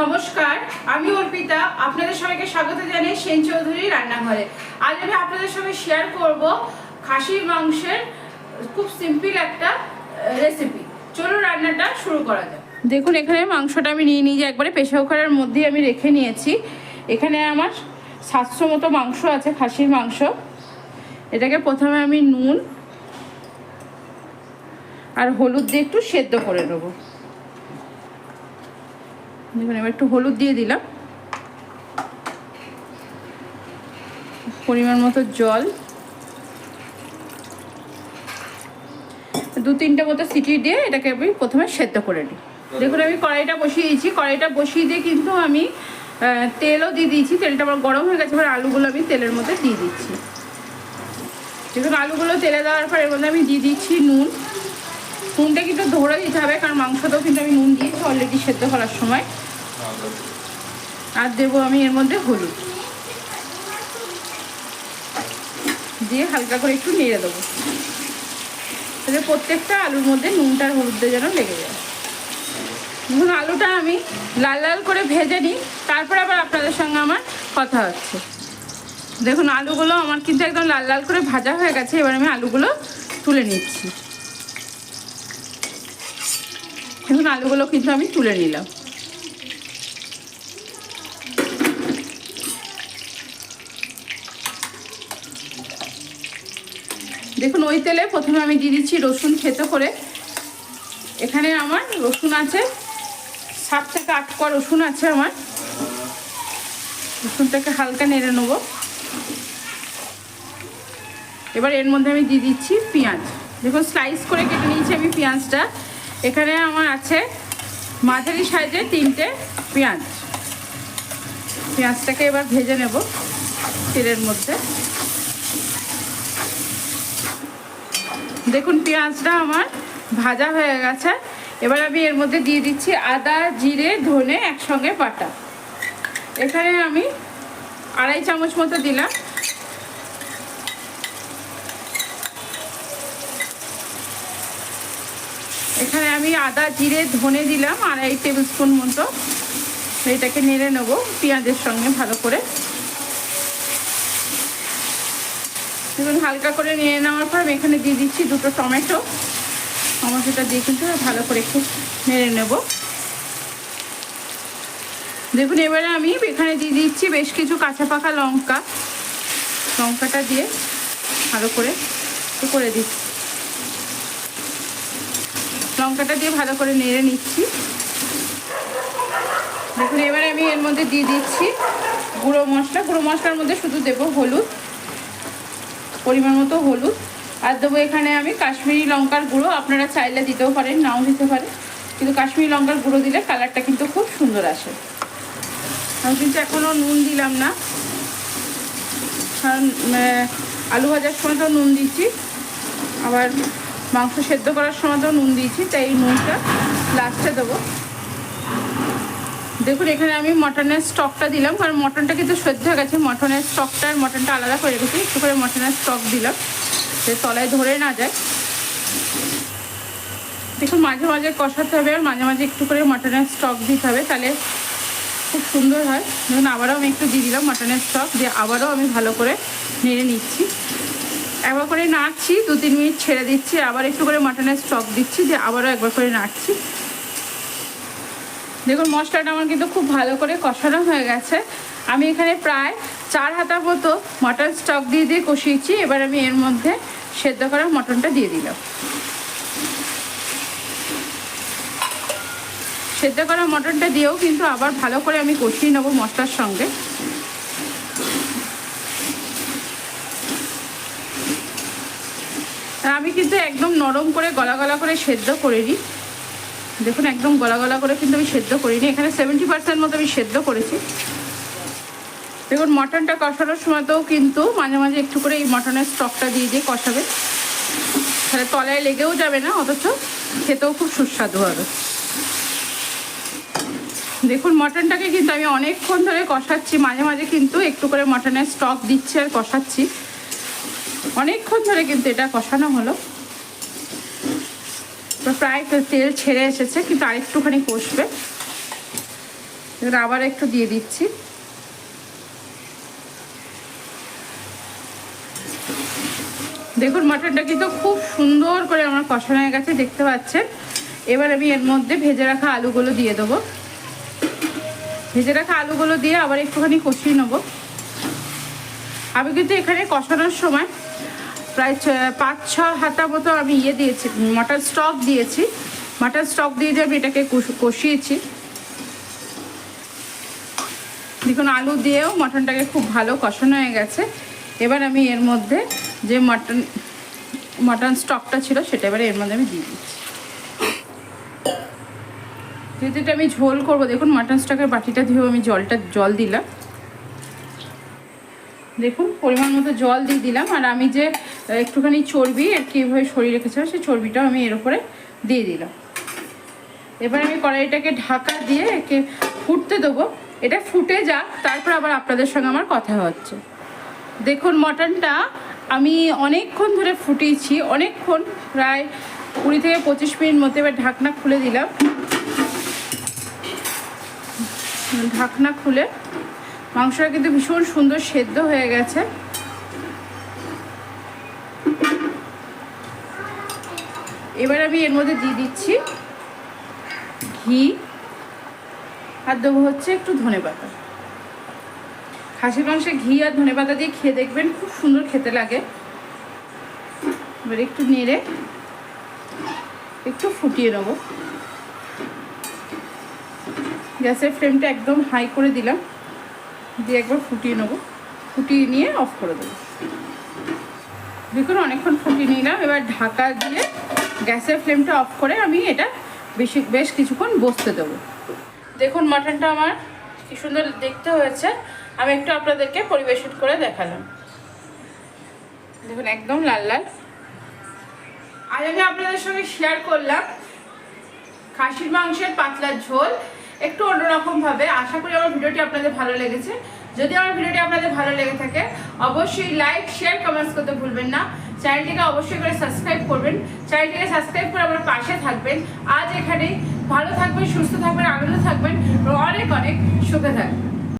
নমস্কার, আমি অর্পিতা, আপনাদের সবাইকে স্বাগত জানাই সেন চৌধুরী রান্নাঘরে। আজ আমি আপনাদের সঙ্গে শেয়ার করব খাসির মাংসের খুব সিম্পল একটা রেসিপি চলুন রান্নাটা শুরু করা যাক। দেখুন, এখানে মাংসটা আমি নিয়ে নিয়ে একবারে প্রেশার কুকারের মধ্যে আমি রেখে নিয়েছি। এখানে আমার সাতশো মতো মাংস আছে, খাসির মাংস। এটাকে প্রথমে আমি নুন আর হলুদ দিয়ে একটু সেদ্ধ করে নেব। দেখুন, এবার একটু হলুদ দিয়ে দিলাম। পরিমাণ মতো জল। দু তিনটে মতো সিটি দিয়ে এটাকে আমি প্রথমে সেদ্ধ করে নিই। দেখুন, আমি কড়াইটা বসিয়ে দিয়েছি। কড়াইটা বসিয়ে দিয়ে কিন্তু আমি তেলও দিয়ে দিয়েছি। তেলটা আমার গরম হয়ে গেছে, এবার আলুগুলো আমি তেলের মধ্যে দিয়ে দিচ্ছি। দেখুন, আলুগুলো তেলে দেওয়ার পর এর মধ্যে আমি দিয়ে দিচ্ছি নুন। নুনটা কিন্তু ধরে দিতে হবে, কারণ মাংসটাও কিন্তু আমি নুন দিয়েছি অলরেডি সেদ্ধ করার সময়। আর দেবো আমি এর মধ্যে হলুদ। দিয়ে হালকা করে একটু নেড়ে দেবো। তাহলে প্রত্যেকটা আলুর মধ্যে নুনটার হলুদটা যেন লেগে যায়। দেখুন আলুটা আমি লাল লাল করে ভেজে নিই, তারপরে আবার আপনাদের সঙ্গে আমার কথা হচ্ছে। দেখুন, আলুগুলো আমার কিন্তু একদম লাল লাল করে ভাজা হয়ে গেছে, এবার আমি আলুগুলো তুলে নিচ্ছি। দেখুন, আলুগুলো কিন্তু আমি তুলে নিলাম। দেখুন, ওই তেলে প্রথমে আমি দিয়ে দিচ্ছি রসুন খেতে করে। এখানে আমার রসুন আছে, সাত থেকে আট কোয়া রসুন আছে আমার। রসুনটাকে হালকা নেড়ে নেব। এবার এর মধ্যে আমি দিয়ে দিচ্ছি পেঁয়াজ। দেখুন স্লাইস করে কেটে নিয়েছি আমি পেঁয়াজটা। এখানে আমার আছে মাঝারি সাইজে তিনটে পেঁয়াজ। পেঁয়াজটাকে এবার ভেজে নেব তেলের মধ্যে। দেখুন, পেঁয়াজটা আমার ভাজা হয়ে গেছে। এবার আমি এর মধ্যে দিয়ে দিচ্ছি আদা, জিরে, ধনে একসঙ্গে বাটা। এখানে আমি আড়াই চামচ মতো দিলাম। এখানে আমি আদা, জিরে, ধনে দিলাম, আড়াই টেবিল স্পুন মতো। এটাকে নেড়ে নেব, পেঁয়াজের সঙ্গে ভালো করে। দেখুন হালকা করে নেড়ে নেওয়ার পর আমি এখানে দিয়ে দিচ্ছি দুটো টমেটো। টমেটোটা দিয়ে কিন্তু ভালো করে একটু নেড়ে নেব। দেখুন, এবারে আমি এখানে দিয়ে দিচ্ছি বেশ কিছু কাঁচা পাকা লঙ্কা। লঙ্কাটা দিয়ে ভালো করে করে দিচ্ছি। লঙ্কাটা দিয়ে ভালো করে নেড়ে নিচ্ছি। দেখুন, এবারে আমি এর মধ্যে দিয়ে দিচ্ছি গুঁড়ো মশলা। গুঁড়ো মশলার মধ্যে শুধু দেবো হলুদ। পরিমাণ মতো হলুদ। আর দেবো এখানে আমি কাশ্মীরি লঙ্কার গুঁড়ো। আপনারা চাইলে দিতেও পারেন, নাও দিতে পারেন। কিন্তু কাশ্মীরি লঙ্কার গুঁড়ো দিলে কালারটা কিন্তু খুব সুন্দর আসে। আমি কিন্তু এখনও নুন দিলাম না। কারণ আলু ভাজার সময় তো নুন দিচ্ছি আবার মাংস সেদ্ধ করার সময় তো নুন দিয়েছি, তাই এই নুনটা লাস্টে দেবো। দেখুন, এখানে আমি মটনের স্টকটা দিলাম, কারণ মটনটা কিন্তু সেদ্ধ হয়ে গেছে। মটনের স্টকটা আর মটনটা আলাদা করে রেখেছি, একটু করে মটনের স্টক দিলাম, যে তলায় ধরে না যায়। দেখুন, মাঝে মাঝে কষাতে হবে আর মাঝে মাঝে একটু করে মটনের স্টক দিতে হবে, তাহলে খুব সুন্দর হয়। দেখুন, আবারও আমি একটু দিয়ে দিলাম মটনের স্টক দিয়ে আবারও আমি ভালো করে নেড়ে নিচ্ছি। একবার করে নাড়ছি দু তিন মিনিট ছেড়ে দিচ্ছি, আবার একটু করে মাটনের স্টক দিচ্ছি, দিয়ে আবারও একবার করে নাড়ছি। দেখুন, মশলাটা আমার কিন্তু খুব ভালো করে কষানো হয়ে গেছে। আমি এখানে প্রায় চার হাতা মতো মটন স্টক দিয়ে দিয়ে কষিয়েছি। এবার আমি এর মধ্যে সেদ্ধ করা মটনটা দিয়ে দিলাম। সেদ্ধ করা মটনটা দিয়েও কিন্তু আবার ভালো করে আমি কষিয়ে নেব মশলার সঙ্গে। আমি কিন্তু একদম নরম করে গলা গলা করে সেদ্ধ করে নিই। দেখুন, একদম গলা গলা করে কিন্তু আমি সেদ্ধ করিনি। এখানে সেভেন্টি পার্সেন্ট মতো আমি সেদ্ধ করেছি। দেখুন মটনটা কষানোর সময়তেও কিন্তু মাঝে মাঝে একটু করে এই মটনের স্টকটা দিয়ে দিয়ে কষাবে। তাহলে তলায় লেগেও যাবে না, অথচ খেতেও খুব সুস্বাদু হবে। দেখুন মটনটাকে কিন্তু আমি অনেকক্ষণ ধরে কষাচ্ছি। মাঝে মাঝে কিন্তু একটু করে মটনের স্টক দিচ্ছি আর কষাচ্ছি। অনেকক্ষণ ধরে কিন্তু এটা কষানো হলো। প্রায় তেল ছেড়ে এসেছে, কিন্তু আরেকটুখানি কষবে। এবার আবার একটু দিয়ে দিচ্ছি। দেখুন মাটনটা কিন্তু খুব সুন্দর করে আমার কষানো হয়ে গেছে, দেখতে পাচ্ছেন? এবার আমি এর মধ্যে ভেজে রাখা আলুগুলো দিয়ে দেবো। ভেজে রাখা আলুগুলো দিয়ে আবার একটুখানি কষিয়ে নেব। আমি কিন্তু এখানে কষানোর সময় প্রায় পাঁচ, ছ হাতা মতো আমি ইয়ে দিয়েছি মাটন স্টক দিয়েছি। মাটন স্টক দিয়ে আমি এটাকে কষ- কষিয়েছি। দেখুন, আলু দিয়েও মটনটাকে খুব ভালো কষানো হয়ে গেছে। এবার আমি এর মধ্যে যে মটন মটন স্টকটা ছিল সেটা এবারে এর মধ্যে আমি দিয়ে দিচ্ছি। যেহেতু আমি ঝোল করব, দেখুন, মাটন স্টকের বাটিটা ধুয়েও আমি জলটা, জল দিলাম। দেখুন, পরিমাণ মতো জল দিয়ে দিলাম, আর আমি যে একটুখানি চর্বি, আর কি এভাবে সরিয়ে রেখেছিলাম সেই চর্বিটাও আমি এর উপরে দিয়ে দিলাম। এবার আমি কড়াইটাকে ঢাকা দিয়ে একে ফুটতে দেবো। এটা ফুটে যাক, তারপর আবার আপনাদের সঙ্গে আমার কথা হচ্ছে। দেখুন, মটনটা আমি অনেকক্ষণ ধরে ফুটিয়েছি, অনেকক্ষণ, প্রায় কুড়ি থেকে পঁচিশ মিনিট মতো এবার ঢাকনা খুলে দিলাম। ঢাকনা খুলে মাংসটা কিন্তু ভীষণ সুন্দর সেদ্ধ হয়ে গেছে। এবার আমি এর মধ্যে দিয়ে দিচ্ছি ঘি। আর দেবো হচ্ছে একটু ধনে পাতা। খাসির মাংসে ঘি আর ধনে পাতা দিয়ে খেয়ে দেখবেন খুব সুন্দর খেতে লাগে। এবার একটু নেড়ে একটু ফুটিয়ে নেব। গ্যাসের ফ্লেমটা একদম হাই করে দিলাম। দিয়ে একবার ফুটিয়ে নেব। ফুটিয়ে নিয়ে অফ করে দেবো। দেখুন, অনেকক্ষণ ফুটিয়ে নিলাম। এবার ঢাকা দিয়ে গ্যাসের ফ্লেমটা অফ করে আমি এটা বেশি, বেশ কিছুক্ষণ বসতে দেবো। দেখুন মাটনটা আমার কি সুন্দর দেখতে হয়েছে। আমি একটু আপনাদেরকে পরিবেশন করে দেখালাম। দেখুন, একদম লাল লাল। আজ আমি আপনাদের সঙ্গে শেয়ার করলাম খাসির মাংসের পাতলার ঝোল। একটু অন্যরকম ভাবে। আশা করি আমার ভিডিওটি আপনাদের ভালো লেগেছে। যদি আমার ভিডিওটি আপনাদের ভালো লেগে থাকে, অবশ্যই লাইক শেয়ার কমেন্টস করতে ভুলবেন না। চ্যানেলটিকে অবশ্যই করে সাবস্ক্রাইব করবেন। চ্যানেলটিকে সাবস্ক্রাইব করে আমার পাশে থাকবেন। আজ এখানেই। ভালো থাকবেন, সুস্থ থাকবেন আনন্দ থাকবেন। অনেক অনেক সুখে থাকবেন